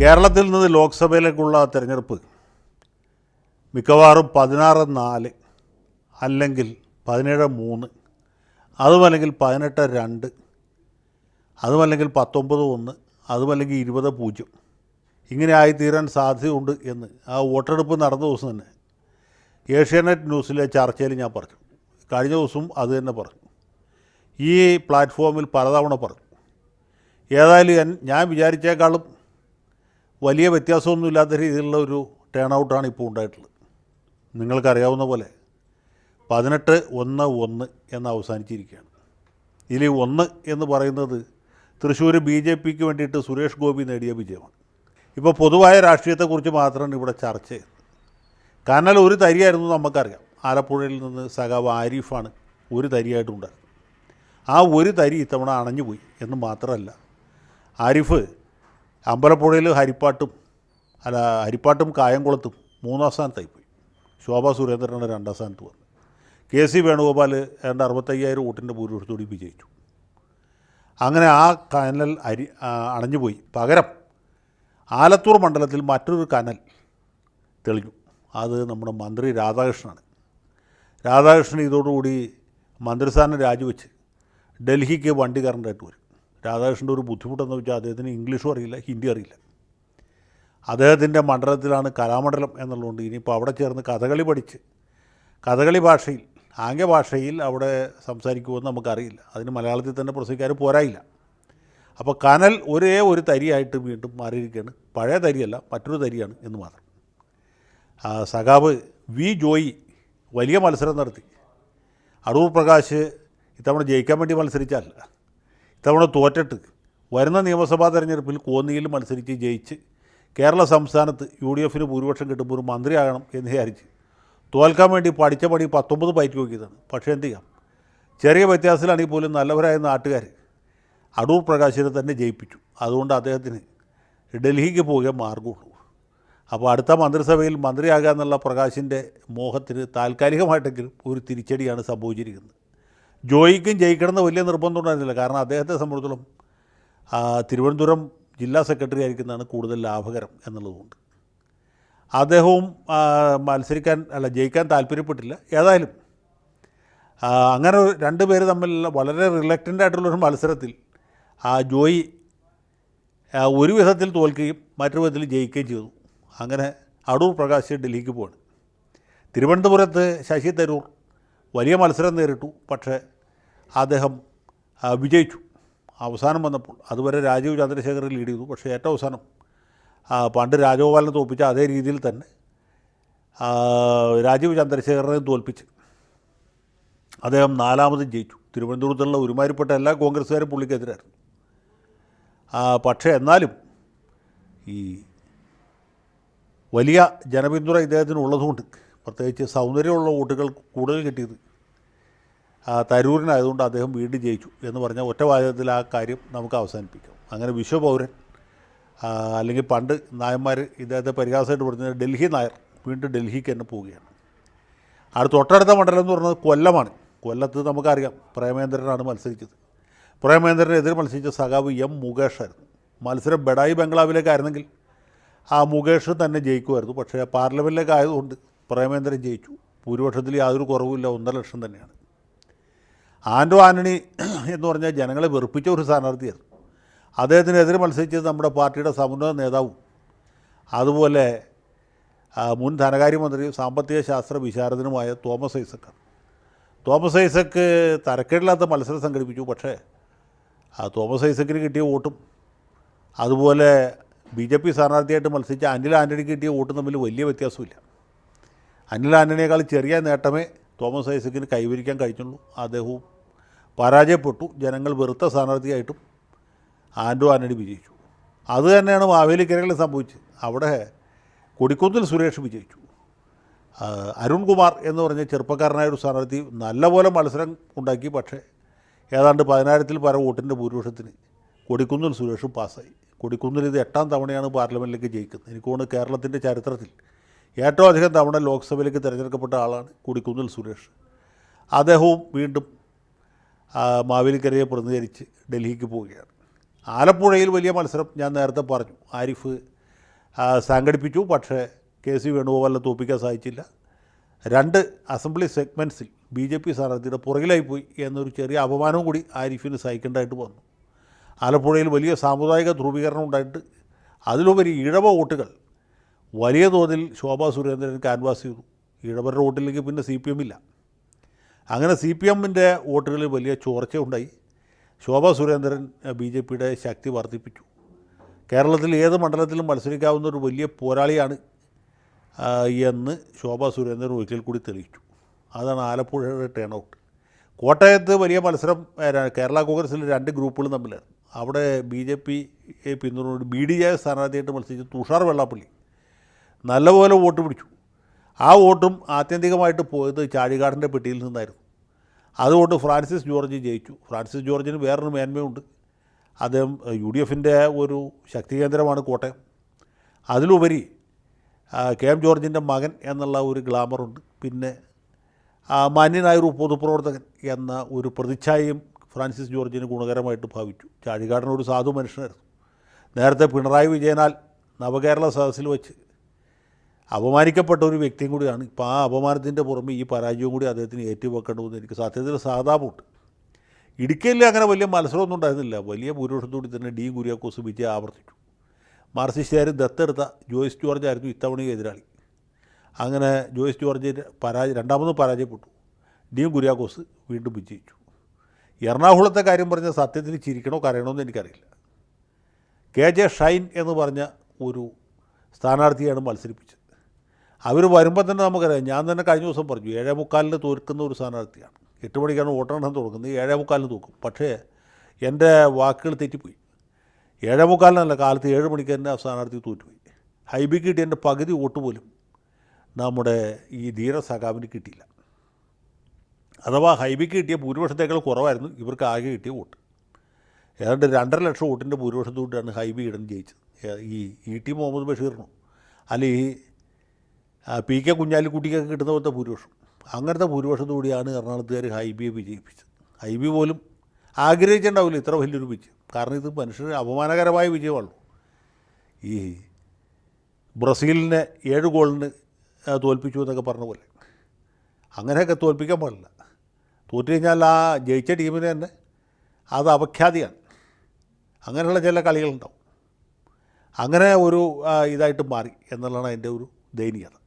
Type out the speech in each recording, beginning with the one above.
കേരളത്തിൽ നിന്ന് ലോക്സഭയിലേക്കുള്ള തിരഞ്ഞെടുപ്പ് മിക്കവാറും പതിനാറ് നാല് അല്ലെങ്കിൽ പതിനേഴ് മൂന്ന് അതുമല്ലെങ്കിൽ പതിനെട്ട് രണ്ട് അതുമല്ലെങ്കിൽ പത്തൊമ്പത് ഒന്ന് അതുമല്ലെങ്കിൽ ഇരുപത് പൂജ്യം. ഇങ്ങനെ ആയിത്തീരാൻ സാധ്യതയുണ്ട് എന്ന് ആ വോട്ടെടുപ്പ് നടന്ന ദിവസം തന്നെ ഏഷ്യാനെറ്റ് ന്യൂസിലെ ചർച്ചയിൽ ഞാൻ പറഞ്ഞു. കഴിഞ്ഞ ദിവസവും അത് തന്നെ പറഞ്ഞു. ഈ പ്ലാറ്റ്ഫോമിൽ പലതവണ പറഞ്ഞു. ഏതായാലും ഞാൻ- വിചാരിച്ചേക്കാളും വലിയ വ്യത്യാസമൊന്നുമില്ലാത്ത രീതിയിലുള്ള ഒരു ടേൺ ഔട്ടാണ് ഇപ്പോൾ ഉണ്ടായിട്ടുള്ളത്. നിങ്ങൾക്കറിയാവുന്ന പോലെ പതിനെട്ട് ഒന്ന് ഒന്ന് എന്ന് അവസാനിച്ചിരിക്കുകയാണ്. ഇതിൽ ഒന്ന് എന്ന് പറയുന്നത് തൃശ്ശൂർ ബി ജെ പിക്ക് വേണ്ടിയിട്ട് സുരേഷ് ഗോപി നേടിയ വിജയമാണ്. ഇപ്പോൾ പൊതുവായ രാഷ്ട്രീയത്തെക്കുറിച്ച് മാത്രമാണ് ഇവിടെ ചർച്ച ചെയ്യുന്നത്. കാരണം ഒരു തരിയായിരുന്നു നമുക്കറിയാം. ആലപ്പുഴയിൽ നിന്ന് സഖാവ് ആരിഫാണ് ഒരു തരിയായിട്ടുണ്ടായിരുന്നത്. ആ ഒരു തരി ഇത്തവണ അണഞ്ഞുപോയി എന്ന് മാത്രമല്ല ആരിഫ് അമ്പലപ്പുഴയിൽ ഹരിപ്പാട്ടും അല്ല ഹരിപ്പാട്ടും കായംകുളത്തും മൂന്നാം സ്ഥാനത്തായി പോയി ശോഭാ സുരേന്ദ്രനാണ് രണ്ടാം സ്ഥാനത്ത് വന്നത്. കെ സി വേണുഗോപാൽ ഏതാണ്ട് അറുപത്തയ്യായിരം വോട്ടിന്റെ ഭൂരിപക്ഷത്തോടെ വിജയിച്ചു അങ്ങനെ ആ കനൽ അരി അണഞ്ഞുപോയി. പകരം ആലത്തൂർ മണ്ഡലത്തിൽ മറ്റൊരു കനൽ തെളിഞ്ഞു. അത് നമ്മുടെ മന്ത്രി രാധാകൃഷ്ണനാണ്. രാധാകൃഷ്ണൻ ഇതോടുകൂടി മന്ത്രിസ്ഥാനം രാജിവെച്ച് ഡൽഹിക്ക് വണ്ടി കയറേണ്ടതായിട്ട് വരും. രാധാകൃഷ്ണന്റെ ഒരു ബുദ്ധിമുട്ടെന്ന് വെച്ചാൽ അദ്ദേഹത്തിന് ഇംഗ്ലീഷും അറിയില്ല ഹിന്ദി അറിയില്ല. അദ്ദേഹത്തിന്റെ മണ്ഡലത്തിലാണ് കലാമണ്ഡലം എന്നുള്ളതുകൊണ്ട് ഇനിയിപ്പോൾ അവിടെ ചേർന്ന് കഥകളി പഠിച്ച് കഥകളി ഭാഷയിൽ ആംഗ്യ ഭാഷയിൽ അവിടെ സംസാരിക്കുമെന്ന് നമുക്കറിയില്ല. അതിന് മലയാളത്തിൽ തന്നെ പ്രസംഗിക്കാൻ പോരായില്ല. അപ്പോൾ കനൽ ഒരേ ഒരു തരിയായിട്ട് വീണ്ടും മാറിയിരിക്കുകയാണ്. പഴയ തരിയല്ല മറ്റൊരു തരിയാണ് എന്ന് മാത്രം. സഖാവ് വി ജോയി വലിയ മത്സരം നടത്തി. അടൂർ പ്രകാശ് ഇത്തവണ ജയിക്കാൻ വേണ്ടി മത്സരിച്ചല്ല ഇത്തവണ തോറ്റിട്ട് വരുന്ന നിയമസഭാ തെരഞ്ഞെടുപ്പിൽ കോന്നിയിൽ മത്സരിച്ച് ജയിച്ച് കേരള സംസ്ഥാനത്ത് യു ഡി എഫിന് ഭൂരിപക്ഷം കിട്ടുമ്പോൾ ഒരു മന്ത്രിയാകണം എന്ന് വിചാരിച്ച് തോൽക്കാൻ വേണ്ടി പഠിച്ച പണി പത്തൊമ്പത് പയറ്റ് നോക്കിയതാണ് പക്ഷേ എന്ത് ചെയ്യാം? ചെറിയ വ്യത്യാസത്തിലാണെങ്കിൽ പോലും നല്ലവരായ നാട്ടുകാർ അടൂർ പ്രകാശിനെ തന്നെ ജയിപ്പിച്ചു. അതുകൊണ്ട് അദ്ദേഹത്തിന് ഡൽഹിക്ക് പോകാൻ മാർഗമുള്ളൂ അപ്പോൾ അടുത്ത മന്ത്രിസഭയിൽ മന്ത്രിയാകുക എന്നുള്ള പ്രകാശിന്റെ മോഹത്തിന് താൽക്കാലികമായിട്ടെങ്കിലും ഒരു തിരിച്ചടിയാണ് സംഭവിച്ചിരിക്കുന്നത്. ജോയിക്കും ജയിക്കണമെന്ന് വലിയ നിർബന്ധം ഉണ്ടായിരുന്നില്ല. കാരണം അദ്ദേഹത്തെ സംബന്ധിച്ചിടത്തോളം തിരുവനന്തപുരം ജില്ലാ സെക്രട്ടറി ആയിരിക്കുന്നതാണ് കൂടുതൽ ലാഭകരം എന്നുള്ളതുകൊണ്ട്. അദ്ദേഹവും മത്സരിക്കാൻ അല്ല ജയിക്കാൻ താല്പര്യപ്പെട്ടില്ല. ഏതായാലും അങ്ങനെ രണ്ട് പേര് തമ്മിലുള്ള വളരെ റിലക്റ്റന്റ് ആയിട്ടുള്ളൊരു മത്സരത്തിൽ ആ ജോയി ഒരു വിധത്തിൽ തോൽക്കുകയും മറ്റൊരു വിധത്തിൽ ജയിക്കുകയും ചെയ്തു. അങ്ങനെ അടൂർ പ്രകാശ് ഡൽഹിക്ക് പോവാണ്. തിരുവനന്തപുരത്ത് ശശി തരൂർ വലിയ മത്സരം നേരിട്ടു. പക്ഷേ അദ്ദേഹം വിജയിച്ചു. അവസാനം വന്നപ്പോൾ അതുവരെ രാജീവ് ചന്ദ്രശേഖർ ലീഡ് ചെയ്തു. പക്ഷേ ഏറ്റവും അവസാനം പണ്ട് രാജഗോപാലിനെ തോൽപ്പിച്ച അതേ രീതിയിൽ തന്നെ രാജീവ് ചന്ദ്രശേഖരനെ തോൽപ്പിച്ച് അദ്ദേഹം നാലാമതും ജയിച്ചു. തിരുവനന്തപുരത്തുള്ള ഒരുമാതിരിപ്പെട്ട എല്ലാ കോൺഗ്രസ്സുകാരും പുള്ളിക്കെതിരായിരുന്നു. പക്ഷേ എന്നാലും ഈ വലിയ ജനപിന്തുണ ഇദ്ദേഹത്തിന് ഉള്ളതുകൊണ്ട് പ്രത്യേകിച്ച് സൗന്ദര്യമുള്ള വോട്ടുകൾ കൂടുതൽ കിട്ടിയത്. തരൂരിനായതുകൊണ്ട് അദ്ദേഹം വീണ്ടും ജയിച്ചു എന്ന് പറഞ്ഞ ഒറ്റ വാചകത്തിൽ ആ കാര്യം നമുക്ക് അവസാനിപ്പിക്കാം. അങ്ങനെ വിശ്വപൗരൻ അല്ലെങ്കിൽ പണ്ട് നായന്മാർ ഇദ്ദേഹത്തെ പരിഹാസമായിട്ട് പറഞ്ഞ ഡൽഹി നായർ വീണ്ടും ഡൽഹിക്ക് തന്നെ പോവുകയാണ്. അടുത്ത തൊട്ടടുത്ത മണ്ഡലം എന്ന് പറയുന്നത് കൊല്ലമാണ്. കൊല്ലത്ത് നമുക്കറിയാം പ്രേമേന്ദ്രനാണ് മത്സരിച്ചത്. പ്രേമേന്ദ്രനെതിരെ മത്സരിച്ച സഖാവ് എം മുകേഷായിരുന്നു മത്സരം ബഡായി ബംഗ്ലാവിലേക്കായിരുന്നെങ്കിൽ ആ മുകേഷ് തന്നെ ജയിക്കുമായിരുന്നു. പക്ഷേ പാർലമെന്റിലേക്ക് ആയതുകൊണ്ട് പ്രേമേന്ദ്രൻ ജയിച്ചു. ഭൂരിപക്ഷത്തിൽ യാതൊരു കുറവുമില്ല. ഒന്നര ലക്ഷം തന്നെയാണ്. ആൻഡോ ആന്റണി എന്ന് പറഞ്ഞാൽ ജനങ്ങളെ വെറുപ്പിച്ച ഒരു സ്ഥാനാർത്ഥിയായിരുന്നു. അദ്ദേഹത്തിനെതിരെ മത്സരിച്ചത് നമ്മുടെ പാർട്ടിയുടെ സമുന്നത നേതാവും അതുപോലെ മുൻ ധനകാര്യമന്ത്രിയും സാമ്പത്തിക ശാസ്ത്ര വിശാരദനുമായ തോമസ് ഐസക്കാണ്. തോമസ് ഐസക്ക് തരക്കേടില്ലാത്ത മത്സരം സംഘടിപ്പിച്ചു. പക്ഷേ ആ തോമസ് ഐസക്കിന് കിട്ടിയ വോട്ടും അതുപോലെ ബി ജെ പി സ്ഥാനാർത്ഥിയായിട്ട് മത്സരിച്ച അനിൽ ആന്റണിക്ക് കിട്ടിയ വോട്ടും തമ്മിൽ വലിയ വ്യത്യാസമില്ല. അനിൽ ആന്റണിയേക്കാൾ ചെറിയ നേട്ടമേ തോമസ് ഐസക്കിന് കൈവരിക്കാൻ കഴിഞ്ഞുള്ളൂ. അദ്ദേഹവും പരാജയപ്പെട്ടു. ജനങ്ങൾ വെറുത്ത സ്ഥാനാർത്ഥിയായിട്ടും ആൻഡോ ആന്റണി വിജയിച്ചു. അത് തന്നെയാണ് മാവേലിക്കരകളിൽ സംഭവിച്ചത്. അവിടെ കൊടിക്കുന്നിൽ സുരേഷ് വിജയിച്ചു. അരുൺകുമാർ എന്ന് പറഞ്ഞ ചെറുപ്പക്കാരനായ ഒരു സ്ഥാനാർത്ഥി നല്ലപോലെ മത്സരം ഉണ്ടാക്കി. പക്ഷേ ഏതാണ്ട് പതിനായിരത്തിൽ പരം വോട്ടിന്റെ ഭൂരിപക്ഷത്തിന് കൊടിക്കുന്നിൽ സുരേഷും പാസ്സായി. കൊടിക്കുന്നിൽ ഇത് എട്ടാം തവണയാണ് പാർലമെന്റിലേക്ക് ജയിക്കുന്നത്. എനിക്ക് തോന്നുന്നു കേരളത്തിന്റെ ചരിത്രത്തിൽ ഏറ്റവും അധികം തവണ ലോക്സഭയിലേക്ക് തിരഞ്ഞെടുക്കപ്പെട്ട ആളാണ് കുടിക്കുന്നിൽ സുരേഷ്. അദ്ദേഹവും വീണ്ടും മാവേലിക്കരയെ പ്രതിനിധീകരിച്ച് ഡൽഹിക്ക് പോവുകയാണ്. ആലപ്പുഴയിൽ വലിയ മത്സരം ഞാൻ നേരത്തെ പറഞ്ഞു. ആരിഫ് സംഘടിപ്പിച്ചു പക്ഷേ കെ സി വേണുഗോപാലിനെ തോൽപ്പിക്കാൻ സാധിച്ചില്ല. രണ്ട് അസംബ്ലി സെഗ്മെന്റ്സിൽ ബി ജെ പി സ്ഥാനാർത്ഥിയുടെ പുറകിലായി പോയി എന്നൊരു ചെറിയ അപമാനവും കൂടി ആരിഫിന് സഹിക്കേണ്ടതായിട്ട് വന്നു. ആലപ്പുഴയിൽ വലിയ സാമുദായിക ധ്രുവീകരണം ഉണ്ടായിട്ട് അതിലുപരി ഇഴവ വോട്ടുകൾ വലിയ തോതിൽ ശോഭാ സുരേന്ദ്രൻ ക്യാൻവാസ് ചെയ്തു ഇഴവരുടെ വോട്ടില്ലെങ്കിൽ പിന്നെ സി പി എമ്മില്ല അങ്ങനെ സി പി എമ്മിന്റെ വോട്ടുകളിൽ വലിയ ചോർച്ച ഉണ്ടായി ശോഭാ സുരേന്ദ്രൻ ബി ജെ പിയുടെ ശക്തി വർദ്ധിപ്പിച്ചു. കേരളത്തിൽ ഏത് മണ്ഡലത്തിലും മത്സരിക്കാവുന്ന ഒരു വലിയ പോരാളിയാണ് എന്ന് ശോഭാ സുരേന്ദ്രൻ ഒരിക്കൽ കൂടി തെളിയിച്ചു. അതാണ് ആലപ്പുഴയുടെ ടേൺ ഔട്ട് കോട്ടയത്ത് വലിയ മത്സരം കേരള കോൺഗ്രസിൽ രണ്ട് ഗ്രൂപ്പുകൾ തമ്മിലായിരുന്നു അവിടെ ബി ജെ പി പിന്തുണ ബി ഡി ജെ സ്ഥാനാർത്ഥിയായിട്ട് മത്സരിച്ച് തുഷാർ വെള്ളാപ്പള്ളി നല്ലപോലെ വോട്ട് പിടിച്ചു. ആ വോട്ടും ആത്യന്തികമായിട്ട് പോയത് ചാഴികാടിന്റെ പെട്ടിയിൽ നിന്നായിരുന്നു. അതുകൊണ്ട് ഫ്രാൻസിസ് ജോർജ് ജയിച്ചു. ഫ്രാൻസിസ് ജോർജിന് വേറൊരു മേന്മയുണ്ട്. അദ്ദേഹം യു ഡി എഫിന്റെ ഒരു ശക്തി കേന്ദ്രമാണ് കോട്ടയം. അതിലുപരി കെ എം ജോർജിന്റെ മകൻ എന്നുള്ള ഒരു ഗ്ലാമറുണ്ട് പിന്നെ ആ, മാന്യനായ ഒരു പൊതുപ്രവർത്തകൻ എന്ന ഒരു പ്രതിച്ഛായയും ഫ്രാൻസിസ് ജോർജിന് ഗുണകരമായിട്ട് ഭാവിച്ചു. ചാഴികാടൻ ഒരു സാധു മനുഷ്യനായിരുന്നു. നേരത്തെ പിണറായി വിജയനാൽ നവകേരള സദസ്സിൽ വെച്ച് അപമാനിക്കപ്പെട്ട ഒരു വ്യക്തിയും കൂടിയാണ്. ഇപ്പോൾ ആ അപമാനത്തിന്റെ പുറമെ ഈ പരാജയവും കൂടി അദ്ദേഹത്തിന് ഏറ്റുവെക്കേണ്ടതെന്ന് എനിക്ക് സത്യത്തിൽ സാധാപുണ്ട് ഇടുക്കിയിൽ അങ്ങനെ വലിയ മത്സരമൊന്നും ഉണ്ടായിരുന്നില്ല. വലിയ ഭൂരിപക്ഷത്തോടെ തന്നെ ഡി കുര്യാക്കോസ് വിജയം ആവർത്തിച്ചു. മാർസിസ്റ്റുകാർ ദത്തെടുത്ത ജോയിസ് ജോർജ് ആയിരുന്നു ഇത്തവണയും എതിരാളി. അങ്ങനെ ജോയിസ് ജോർജ് പരാജയം രണ്ടാമതും പരാജയപ്പെട്ടു. ഡി കുര്യാക്കോസ് വീണ്ടും വിജയിച്ചു. എറണാകുളത്തെ കാര്യം പറഞ്ഞ സത്യത്തിൽ ചിരിക്കണോ കരയണമെന്ന് എനിക്കറിയില്ല. കെ ജെ ഷൈൻ എന്ന് പറഞ്ഞ ഒരു സ്ഥാനാർത്ഥിയാണ് മത്സരിപ്പിച്ചത്. അവർ വരുമ്പോൾ തന്നെ നമുക്കറിയാം. ഞാൻ തന്നെ കഴിഞ്ഞ ദിവസം പറഞ്ഞു ഏഴേ മുക്കാലിന് തോൽക്കുന്ന ഒരു സ്ഥാനാർത്ഥിയാണ്. എട്ട് മണിക്കാണ് വോട്ടെണ്ണം തുടങ്ങുന്നത്. ഏഴേ മുക്കാലിന് തൂക്കും. പക്ഷേ എന്റെ വാക്കുകൾ തെറ്റിപ്പോയി. ഏഴേ മുക്കാലിനല്ല കാലത്ത് ഏഴ് മണിക്ക് തന്നെ സ്ഥാനാർത്ഥി തോറ്റുപോയി. കിട്ടിയ എന്റെ പകുതി വോട്ട് പോലും നമ്മുടെ ഈ ധീര സഖാവിന് കിട്ടിയില്ല. അഥവാ ഹൈബിക്ക് കിട്ടിയ ഭൂരിപക്ഷത്തേക്കാൾ കുറവായിരുന്നു ഇവർക്ക് ആകെ കിട്ടിയ വോട്ട്. ഏതാണ്ട് രണ്ടര ലക്ഷം വോട്ടിന്റെ ഭൂരിപക്ഷത്തോട്ടാണ് ഹൈബി ഇടൻ ജയിച്ചത്. ഈ ഇ ടി മുഹമ്മദ് ബഷീറിനോ അല്ലെങ്കിൽ പി കെ കുഞ്ഞാലിക്കുട്ടിക്കൊക്കെ കിട്ടുന്ന പോലത്തെ ഭൂരിപക്ഷം. അങ്ങനത്തെ ഭൂരിപക്ഷത്തോടെയാണ് എറണാകുളത്തുകാർ ഹൈബിയെ വിജയിപ്പിച്ചത്. ഹൈബി പോലും ആഗ്രഹിച്ചിട്ടുണ്ടാവില്ല ഇത്ര വലിയൊരു വിജയം. കാരണം ഇത് മനുഷ്യന് അപമാനകരമായ വിജയമാണല്ലോ. ഈ ബ്രസീലിനെ ഏഴ് ഗോളിന് തോൽപ്പിച്ചു എന്നൊക്കെ പറഞ്ഞ പോലെ. അങ്ങനെയൊക്കെ തോൽപ്പിക്കാൻ പാടില്ല. തോറ്റു കഴിഞ്ഞാൽ ആ ജയിച്ച ടീമിന് തന്നെ അത് അപഖ്യാതിയാണ്. അങ്ങനെയുള്ള ചില കളികളുണ്ടാവും. അങ്ങനെ ഒരു ഇതായിട്ട് മാറി എന്നുള്ളതാണ് അതിന്റെ ഒരു ദയനീയത.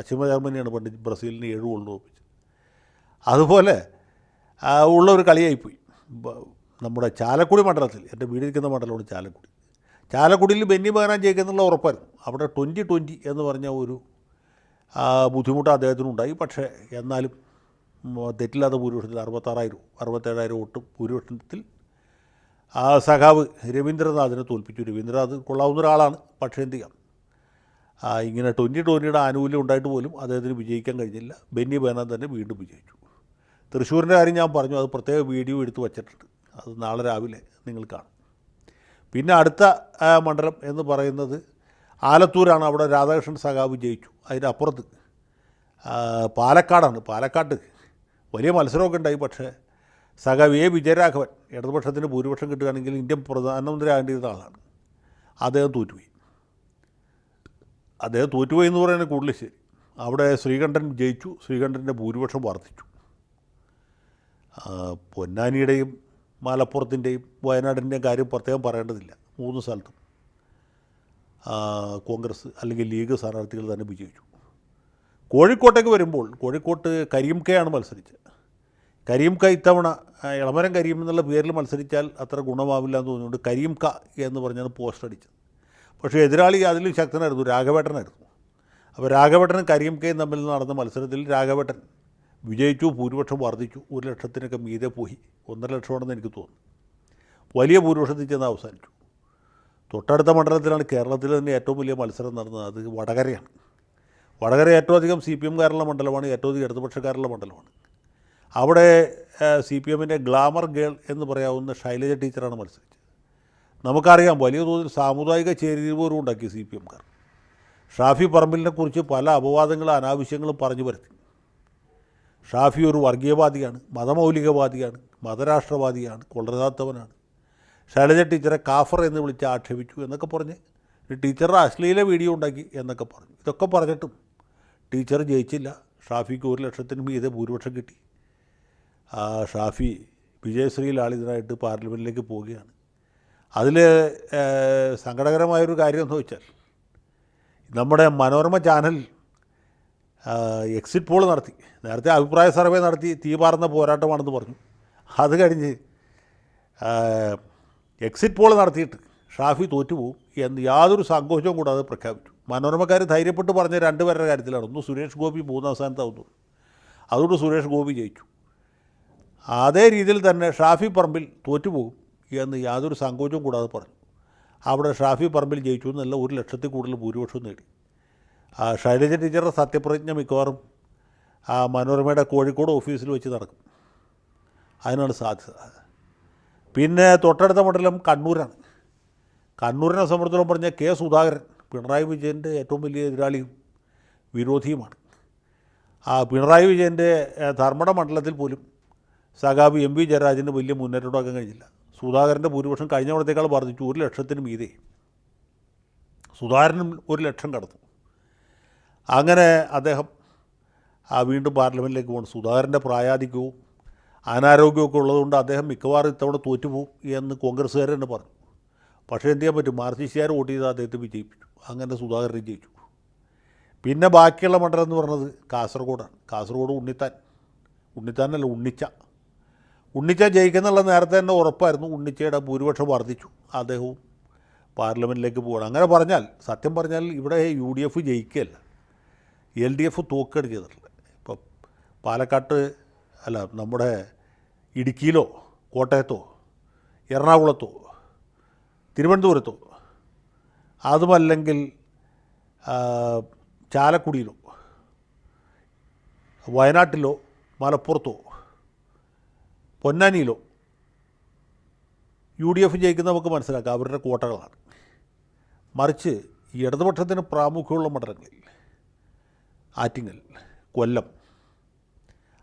പശ്ചിമ ജർമ്മനിയാണ് പണ്ട് ബ്രസീലിന് ഏഴ് ഗോളിന് തോപ്പിച്ചത് അതുപോലെ ഉള്ള ഒരു കളിയായിപ്പോയി. നമ്മുടെ ചാലക്കുടി മണ്ഡലത്തിൽ എന്റെ വീടിരിക്കുന്ന മണ്ഡലമാണ് ചാലക്കുടി. ചാലക്കുടിയിൽ ബെന്നി ബഹനാൻ ജയിക്കുന്നുള്ള ഉറപ്പായിരുന്നു. അവിടെ ട്വന്റി ട്വന്റി എന്ന് പറഞ്ഞ ഒരു ബുദ്ധിമുട്ട് അദ്ദേഹത്തിനുണ്ടായി. പക്ഷേ എന്നാലും തെറ്റില്ലാത്ത ഭൂരിപക്ഷത്തിൽ അറുപത്താറായിരം അറുപത്തേഴായിരം വോട്ട് ഭൂരിപക്ഷത്തിൽ സഖാവ് രവീന്ദ്രനാഥിനെ തോൽപ്പിച്ചു. രവീന്ദ്രനാഥ് കൊള്ളാവുന്ന ഒരാളാണ്. പക്ഷേ എന്ത് ചെയ്യാം? ഇങ്ങനെ ട്വന്റി ട്വന്റിയുടെ ആനുകൂല്യം ഉണ്ടായിട്ട് പോലും അദ്ദേഹത്തിന് വിജയിക്കാൻ കഴിഞ്ഞില്ല. ബെന്നി ബേനാൻ തന്നെ വീണ്ടും വിജയിച്ചു. തൃശ്ശൂരിന്റെ കാര്യം ഞാൻ പറഞ്ഞു. അത് പ്രത്യേക വീഡിയോ എടുത്ത് വച്ചിട്ടുണ്ട്. അത് നാളെ രാവിലെ നിങ്ങൾ കാണും. പിന്നെ അടുത്ത മണ്ഡലം എന്ന് പറയുന്നത് ആലത്തൂരാണ്. അവിടെ രാധാകൃഷ്ണൻ സഖാവ് ജയിച്ചു. അതിനപ്പുറത്ത് പാലക്കാടാണ്. പാലക്കാട്ട് വലിയ മത്സരമൊക്കെ ഉണ്ടായി. പക്ഷേ സഖാവ് എ. വിജയരാഘവൻ ഇടതുപക്ഷത്തിന് ഭൂരിപക്ഷം കിട്ടുകയാണെങ്കിൽ ഇന്ത്യൻ പ്രധാനമന്ത്രി ആകേണ്ടിയിരുന്ന ആളാണ്. അദ്ദേഹം തോറ്റുപോയി. അദ്ദേഹം തോറ്റുപോയി എന്ന് പറയുന്നത് കൂടുതൽ ശരി. അവിടെ ശ്രീകണ്ഠൻ ജയിച്ചു ശ്രീകണ്ഠന്റെ ഭൂരിപക്ഷം വർദ്ധിച്ചു. പൊന്നാനിയുടെയും മലപ്പുറത്തിന്റെയും വയനാടിന്റെയും കാര്യം പ്രത്യേകം പറയേണ്ടതില്ല. മൂന്ന് സ്ഥലത്തും. കോൺഗ്രസ് അല്ലെങ്കിൽ ലീഗ് സ്ഥാനാർത്ഥികൾ തന്നെ വിജയിച്ചു. കോഴിക്കോട്ടേക്ക് വരുമ്പോൾ കോഴിക്കോട്ട് കരീം മത്സരിച്ചത്. കരീം ഇത്തവണ ഇളമരം കരീം എന്നുള്ള പേരിൽ മത്സരിച്ചാൽ അത്ര ഗുണമാവില്ല എന്ന് തോന്നിയുകൊണ്ട് കരീം എന്ന് പറഞ്ഞാണ് പോസ്റ്റർ അടിച്ചത്. പക്ഷേ എതിരാളി അതിലും ശക്തനായിരുന്നു രാഘവേട്ടനായിരുന്നു. അപ്പോൾ രാഘവേട്ടനും കരീം കെയും തമ്മിൽ നടന്ന മത്സരത്തിൽ രാഘവേട്ടൻ വിജയിച്ചു ഭൂരിപക്ഷം വർദ്ധിച്ചു. ഒരു ലക്ഷത്തിനൊക്കെ മീതെ പോയി. ഒന്നര ലക്ഷമാണെന്ന് എനിക്ക് തോന്നുന്നു. വലിയ ഭൂരിപക്ഷത്തിൽ ചെന്ന് അവസാനിച്ചു. തൊട്ടടുത്ത മണ്ഡലത്തിലാണ് കേരളത്തിൽ തന്നെ ഏറ്റവും വലിയ മത്സരം നടന്നത്. അത് വടകരയാണ്. വടകര ഏറ്റവും അധികം സി പി എംകാരുള്ള മണ്ഡലമാണ് ഏറ്റവും അധികം ഇടതുപക്ഷക്കാരുള്ള മണ്ഡലമാണ്. അവിടെ സി പി എമ്മിന്റെ ഗ്ലാമർ ഗേൾ എന്ന് പറയാവുന്ന ശൈലജ ടീച്ചറാണ് മത്സരിച്ചത്. നമുക്കറിയാം വലിയ തോതിൽ സാമുദായിക ചേരിതിരിവും ഉണ്ടാക്കി സി പി എംകാർ. ഷാഫി പറമ്പിലിനെ കുറിച്ച് പല അപവാദങ്ങളും അനാവശ്യങ്ങളും പറഞ്ഞു വരുത്തി ഷാഫി ഒരു വർഗീയവാദിയാണ് മതമൗലികവാദിയാണ് മതരാഷ്ട്രവാദിയാണ് കൊള്ളരുതാത്തവനാണ്. ശൈലജ ടീച്ചറെ കാഫർ എന്ന് വിളിച്ച് ആക്ഷേപിച്ചു എന്നൊക്കെ പറഞ്ഞ് ടീച്ചറുടെ അശ്ലീല വീഡിയോ ഉണ്ടാക്കി എന്നൊക്കെ പറഞ്ഞു. ഇതൊക്കെ പറഞ്ഞിട്ടും ടീച്ചർ ജയിച്ചില്ല. ഷാഫിക്ക് ഒരു ലക്ഷത്തിന് മീതെ ഭൂരിപക്ഷം കിട്ടി. ഷാഫി വിജയശ്രീ ലാളിതനായിട്ട് പാർലമെന്റിലേക്ക് പോവുകയാണ്. അതിൽ സങ്കടകരമായൊരു കാര്യം എന്ന് വെച്ചാൽ നമ്മുടെ മനോരമ ചാനൽ എക്സിറ്റ് പോൾ നടത്തി. നേരത്തെ അഭിപ്രായ സർവേ നടത്തി തീ പാർന്ന പോരാട്ടമാണെന്ന് പറഞ്ഞു. അത് കഴിഞ്ഞ് എക്സിറ്റ് പോൾ നടത്തിയിട്ട് ഷാഫി തോറ്റുപോകും എന്ന് യാതൊരു സങ്കോചവും കൂടാതെ പ്രഖ്യാപിച്ചു. മനോരമക്കാർ ധൈര്യപ്പെട്ട് പറഞ്ഞ രണ്ട് പേരുടെ കാര്യത്തിലാണ്. ഒന്ന് സുരേഷ് ഗോപി മൂന്നാം സ്ഥാനത്താവുന്നു. അതുകൊണ്ട് സുരേഷ് ഗോപി ജയിച്ചു. അതേ രീതിയിൽ തന്നെ ഷാഫി പറമ്പിൽ തോറ്റുപോകും. എന്ന് യാതൊരു സങ്കോചവും കൂടാതെ പറഞ്ഞു. അവിടെ ഷാഫി പറമ്പിൽ ജയിച്ചു എന്നല്ല ഒരു ലക്ഷത്തിൽ കൂടുതൽ ഭൂരിപക്ഷവും നേടി. ശൈലജ ടീച്ചറുടെ സത്യപ്രതിജ്ഞ മിക്കവാറും ആ മനോരമയുടെ കോഴിക്കോട് ഓഫീസിൽ വെച്ച് നടക്കും. അതിനാണ് സാധ്യത. പിന്നെ തൊട്ടടുത്ത മണ്ഡലം കണ്ണൂരാണ്. കണ്ണൂരിനെ സംബന്ധിച്ചോളം പറഞ്ഞ കെ സുധാകരൻ പിണറായി വിജയന്റെ ഏറ്റവും വലിയ എതിരാളിയും വിരോധിയുമാണ്. ആ പിണറായി വിജയന്റെ ധർമ്മട മണ്ഡലത്തിൽ പോലും സഖാബ് എം വി ജയരാജന് വലിയ മുന്നേറ്റം ഉണ്ടാക്കാൻ കഴിഞ്ഞില്ല. സുധാകരന്റെ ഭൂരിപക്ഷം കഴിഞ്ഞ തവണത്തേക്കാൾ വർദ്ധിച്ചു ഒരു ലക്ഷത്തിന് മീതെ. സുധാകരനും ഒരു ലക്ഷം കടന്നു. അങ്ങനെ അദ്ദേഹം ആ വീണ്ടും പാർലമെന്റിലേക്ക് പോകണം. സുധാകരന്റെ പ്രായാധിക്യവും അനാരോഗ്യമൊക്കെ ഉള്ളതുകൊണ്ട് അദ്ദേഹം മിക്കവാറും ഇത്തവണ തോറ്റുപോകും എന്ന് കോൺഗ്രസ്സുകാർ തന്നെ പറഞ്ഞു. പക്ഷേ എന്ത് ചെയ്യാൻ പറ്റും? മാർസിസ്റ്റുകാർ വോട്ട് ചെയ്ത് അദ്ദേഹത്തെ വിജയിപ്പിച്ചു. അങ്ങനെ സുധാകരൻ ജയിച്ചു. പിന്നെ ബാക്കിയുള്ള മണ്ഡലം എന്ന് പറഞ്ഞത് കാസർഗോഡാണ്. കാസർഗോഡ് ഉണ്ണിത്താൻ. ഉണ്ണിത്താനല്ല ഉണ്ണിച്ച. ഉണ്ണിച്ച ജയിക്കുന്നുള്ള നേരത്തെ തന്നെ ഉറപ്പായിരുന്നു ഉണ്ണിച്ചയുടെ ഭൂരിപക്ഷം വർദ്ധിച്ചു. അദ്ദേഹവും പാർലമെന്റിലേക്ക് പോകണം അങ്ങനെ പറഞ്ഞാൽ സത്യം പറഞ്ഞാൽ ഇവിടെ യു ഡി എഫ് ജയിക്കുകയല്ല. എൽ ഡി എഫ് തോക്കുകയാണ് ചെയ്തിട്ടുള്ളത് ഇപ്പം പാലക്കാട്ട് അല്ല നമ്മുടെ ഇടുക്കിയിലോ കോട്ടയത്തോ എറണാകുളത്തോ തിരുവനന്തപുരത്തോ അതുമല്ലെങ്കിൽ ചാലക്കുടിയിലോ വയനാട്ടിലോ മലപ്പുറത്തോ പൊന്നാനിയിലോ? യു ഡി എഫ് ജയിക്കുന്ന നമുക്ക് മനസ്സിലാക്കാം. അവരുടെ കോട്ടകളാണ് മറിച്ച് ഇടതുപക്ഷത്തിന് പ്രാമുഖ്യമുള്ള മണ്ഡലങ്ങളിൽ ആറ്റിങ്ങൽ കൊല്ലം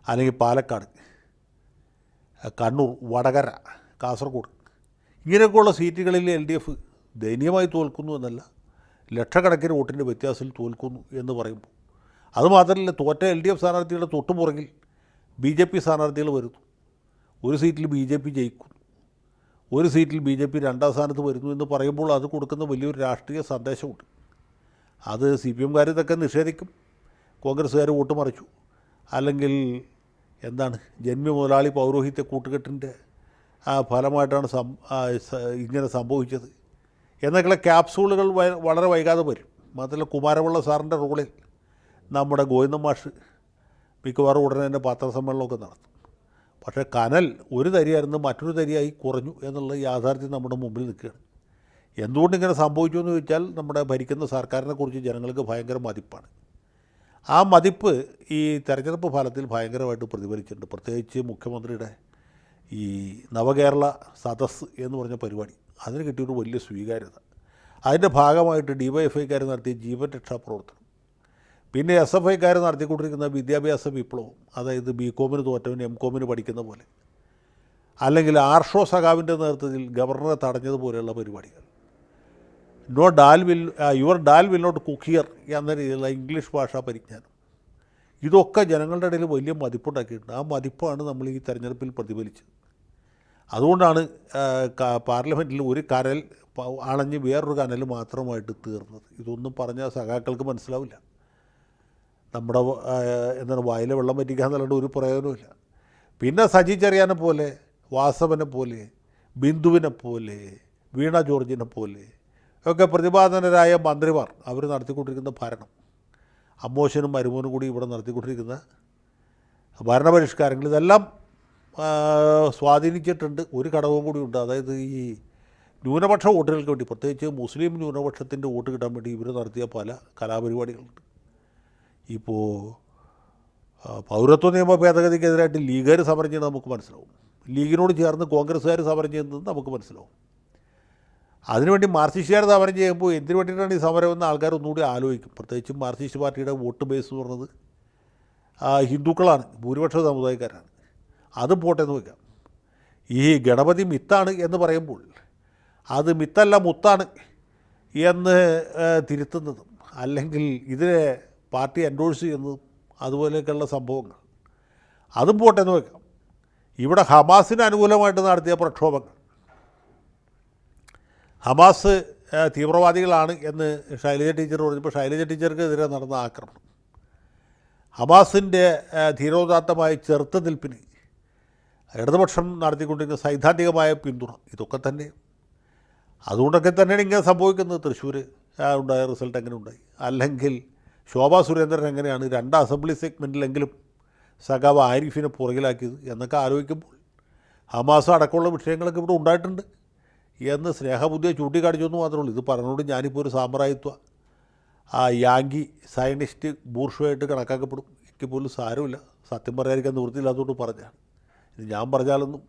അല്ലെങ്കിൽ പാലക്കാട് കണ്ണൂർ വടകര കാസർഗോഡ് ഇങ്ങനെയൊക്കെയുള്ള സീറ്റുകളിൽ എൽ ഡി എഫ് ദയനീയമായി തോൽക്കുന്നു എന്നല്ല ലക്ഷക്കണക്കിന് വോട്ടിന്റെ വ്യത്യാസത്തിൽ തോൽക്കുന്നു എന്ന് പറയുമ്പോൾ. അതുമാത്രമല്ല തോറ്റ എൽ ഡി എഫ് സ്ഥാനാർത്ഥികളുടെ തൊട്ടുപുറകിൽ ബി ജെ പി സ്ഥാനാർത്ഥികൾ വരുന്നു. ഒരു സീറ്റിൽ ബി ജെ പി ജയിക്കും. ഒരു സീറ്റിൽ ബി ജെ പി രണ്ടാം സ്ഥാനത്ത് വരുന്നു എന്ന് പറയുമ്പോൾ അത് കൊടുക്കുന്ന വലിയൊരു രാഷ്ട്രീയ സന്ദേശമുണ്ട്. അത് സി പി എംകാർ ഇതൊക്കെ നിഷേധിക്കും. കോൺഗ്രസ്സുകാർ വോട്ട് മറിച്ചു. അല്ലെങ്കിൽ എന്താണ് ജന്മ മുതലാളി പൗരോഹിത്യ കൂട്ടുകെട്ടിന്റെ ആ ഫലമായിട്ടാണ് സം ഇങ്ങനെ സംഭവിച്ചത്. എന്നൊക്കെയുള്ള ക്യാപ്സൂളുകൾ വളരെ വൈകാതെ വരും. മാത്രമല്ല കുമാരപിള്ള സാറിന്റെ റോളിൽ നമ്മുടെ ഗോവിന്ദ മാഷ് മിക്കവാറും ഉടനെ തന്നെ പത്രസമ്മേളനമൊക്കെ നടത്തും. പക്ഷേ കനൽ ഒരു തരിയായിരുന്നു മറ്റൊരു തരിയായി കുറഞ്ഞു എന്നുള്ള യാഥാർത്ഥ്യം നമ്മുടെ മുമ്പിൽ നിൽക്കുകയാണ്. എന്തുകൊണ്ട് ഇങ്ങനെ സംഭവിച്ചു എന്ന് ചോദിച്ചാൽ നമ്മുടെ ഭരിക്കുന്ന സർക്കാരിനെക്കുറിച്ച് ജനങ്ങൾക്ക് ഭയങ്കര മതിപ്പാണ്. ആ മതിപ്പ് ഈ തെരഞ്ഞെടുപ്പ് ഫലത്തിൽ ഭയങ്കരമായിട്ട് പ്രതിഫലിച്ചിട്ടുണ്ട്. പ്രത്യേകിച്ച് മുഖ്യമന്ത്രിയുടെ ഈ നവകേരള സദസ് എന്ന് പറഞ്ഞ പരിപാടി. അതിന് കിട്ടിയൊരു വലിയ സ്വീകാര്യത. അതിന്റെ ഭാഗമായിട്ട് ഡി വൈ എഫ് ഐക്കാർ നടത്തിയ ജീവൻ രക്ഷാ പ്രവർത്തനം. പിന്നെ എസ് എഫ് ഐക്കാർ നടത്തിക്കൊണ്ടിരിക്കുന്ന വിദ്യാഭ്യാസ വിപ്ലവം അതായത് ബി കോമിന് തോറ്റവന് എം കോമിന് പഠിക്കുന്ന പോലെ അല്ലെങ്കിൽ ആർഷോ സഖാവിന്റെ നേതൃത്വത്തിൽ ഗവർണറെ തടഞ്ഞതുപോലെയുള്ള പരിപാടികൾ. No dal will your dal will not cook here എന്ന രീതിയിലുള്ള ഇംഗ്ലീഷ് ഭാഷാ പരിജ്ഞാനം. ഇതൊക്കെ ജനങ്ങളുടെ ഇടയിൽ വലിയ മതിപ്പുണ്ടാക്കിയിട്ടുണ്ട്. ആ മതിപ്പാണ് നമ്മൾ ഈ തെരഞ്ഞെടുപ്പിൽ പ്രതിഫലിച്ചത്. അതുകൊണ്ടാണ് പാർലമെന്റിൽ ഒരു കരൽ അണഞ്ഞ് വേറൊരു കനൽ മാത്രമായിട്ട് തീർന്നത്. ഇതൊന്നും പറഞ്ഞാൽ സഖാക്കൾക്ക് മനസ്സിലാവില്ല. നമ്മുടെ എന്താണ് വായിലെ വെള്ളം പറ്റിക്കുക എന്നല്ലാണ്ട് ഒരു പ്രയോജനമില്ല പിന്നെ സജി ചെറിയാനെ പോലെ വാസവനെ പോലെ ബിന്ദുവിനെ പോലെ വീണ ജോർജിനെ പോലെ ഒക്കെ പ്രതിപാദനരായ മന്ത്രിമാർ അവർ നടത്തിക്കൊണ്ടിരിക്കുന്ന ഭരണം. അമ്മോശനും മരുമോനും കൂടി ഇവിടെ നടത്തിക്കൊണ്ടിരിക്കുന്ന ഭരണപരിഷ്കാരങ്ങൾ ഇതെല്ലാം സ്വാധീനിച്ചിട്ടുണ്ട്. ഒരു ഘടകവും കൂടി ഉണ്ട്. അതായത് ഈ ന്യൂനപക്ഷ വോട്ടുകൾക്ക് വേണ്ടി പ്രത്യേകിച്ച് മുസ്ലിം ന്യൂനപക്ഷത്തിന്റെ വോട്ട് കിട്ടാൻ വേണ്ടി ഇവർ നടത്തിയ പല കലാപരിപാടികളുണ്ട്. ഇപ്പോൾ പൗരത്വ നിയമ ഭേദഗതിക്കെതിരായിട്ട് ലീഗുകാർ സമരം ചെയ്യുന്നത് നമുക്ക് മനസ്സിലാവും. ലീഗിനോട് ചേർന്ന് കോൺഗ്രസ്സുകാർ സമരം ചെയ്യുന്നത് നമുക്ക് മനസ്സിലാവും. അതിനുവേണ്ടി മാർക്സിസ്റ്റുകാർ സമരം ചെയ്യുമ്പോൾ എന്തിനു വേണ്ടിയിട്ടാണ് ഈ സമരം ആൾക്കാർ ഒന്നുകൂടി ആലോചിക്കും. പ്രത്യേകിച്ചും മാർക്സിസ്റ്റ് പാർട്ടിയുടെ വോട്ട് ബേസ് എന്ന് പറഞ്ഞത് ഹിന്ദുക്കളാണ് ഭൂരിപക്ഷ സമുദായക്കാരാണ്. അത് പോട്ടെ എന്ന് വയ്ക്കാം. ഈ ഗണപതി മിത്താണ് എന്ന് പറയുമ്പോൾ അത് മിത്തല്ല മുത്താണ് എന്ന് തിരുത്തുന്നതും അല്ലെങ്കിൽ ഇതിനെ പാർട്ടി എൻഡോഴ്സ് ചെയ്യുന്നതും അതുപോലെയൊക്കെയുള്ള സംഭവങ്ങൾ. അതും പോട്ടെ എന്ന് വെക്കാം. ഇവിടെ ഹമാസിന് അനുകൂലമായിട്ട് നടത്തിയ പ്രക്ഷോഭങ്ങൾ. ഹമാസ് തീവ്രവാദികളാണ് എന്ന് ശൈലജ ടീച്ചർ പറഞ്ഞപ്പോൾ ശൈലജ ടീച്ചർക്കെതിരെ നടന്ന ആക്രമണം. ഹമാസിന്റെ ധീരോദാത്തമായ ചെറുത്തുനിൽപ്പിന് ഇടതുപക്ഷം നടത്തിക്കൊണ്ടിരിക്കുന്ന സൈദ്ധാന്തികമായ പിന്തുണ ഇതൊക്കെ തന്നെ. അതുകൊണ്ടൊക്കെ തന്നെയാണ് ഇങ്ങനെ സംഭവിക്കുന്നത്. തൃശ്ശൂർ ഉണ്ടായ റിസൾട്ട് എങ്ങനെ ഉണ്ടായി? അല്ലെങ്കിൽ ശോഭാ സുരേന്ദ്രൻ എങ്ങനെയാണ് രണ്ട് അസംബ്ലി സെഗ്മെന്റിലെങ്കിലും സഖാവ് ആരിഫിനെ പുറകിലാക്കിയത് എന്നൊക്കെ ആലോചിക്കുമ്പോൾ ഹമാസ് അടക്കമുള്ള വിഷയങ്ങളൊക്കെ ഇവിടെ ഉണ്ടായിട്ടുണ്ട് എന്ന് സ്നേഹബുദ്ധിയെ ചൂണ്ടിക്കാണിച്ചു എന്ന് മാത്രമേ ഉള്ളൂ. ഇത് പറഞ്ഞുകൊണ്ട് ഞാനിപ്പോൾ ഒരു സാമ്രാജ്യത്വ ആ യാങ്കി സയനിസ്റ്റ് ബൂർഷുമായിട്ട് കണക്കാക്കപ്പെടും. എനിക്ക് പോലും സാരമില്ല. സത്യം പറയാതിരിക്കാൻ നിവൃത്തിയില്ലാത്തതുകൊണ്ട് പറഞ്ഞാണ് ഇത് ഞാൻ പറഞ്ഞാലൊന്നും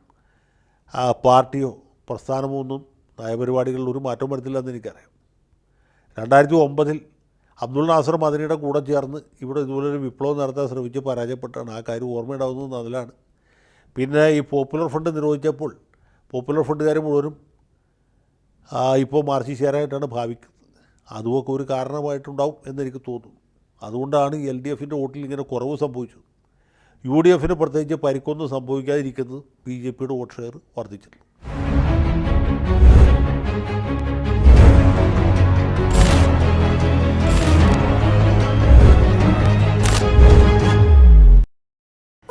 ആ പാർട്ടിയോ പ്രസ്ഥാനമോ ഒന്നും നയപരിപാടികളിൽ ഒരു മാറ്റം വരുത്തില്ലെന്ന് എനിക്കറിയാം. രണ്ടായിരത്തി ഒമ്പതിൽ അബ്ദുൾ നാസർ മദനിയുടെ കൂടെ ചേർന്ന് ഇവിടെ ഇതുപോലൊരു വിപ്ലവം നടത്താൻ ശ്രമിച്ച് പരാജയപ്പെട്ടാണ്. ആ കാര്യം ഓർമ്മയുണ്ടാകുന്നത് അതിലാണ്. പിന്നെ ഈ പോപ്പുലർ ഫണ്ട് നിരോധിച്ചപ്പോൾ പോപ്പുലർ ഫണ്ടുകാർ മുഴുവനും ഇപ്പോൾ മാർക്സിസ്റ്റുകാരായിട്ടാണ് ഭാവിക്കുന്നത്. അതുമൊക്കെ ഒരു കാരണമായിട്ടുണ്ടാവും എന്നെനിക്ക് തോന്നുന്നു. അതുകൊണ്ടാണ് എൽ ഡി എഫിന്റെ വോട്ടിൽ ഇങ്ങനെ കുറവ് സംഭവിച്ചത്. യു ഡി എഫിന് പ്രത്യേകിച്ച് പരിക്കൊന്നും സംഭവിക്കാതിരിക്കുന്നത് ബി ജെ പിയുടെ വോട്ട് ഷെയർ വർദ്ധിച്ചിട്ടുണ്ട്.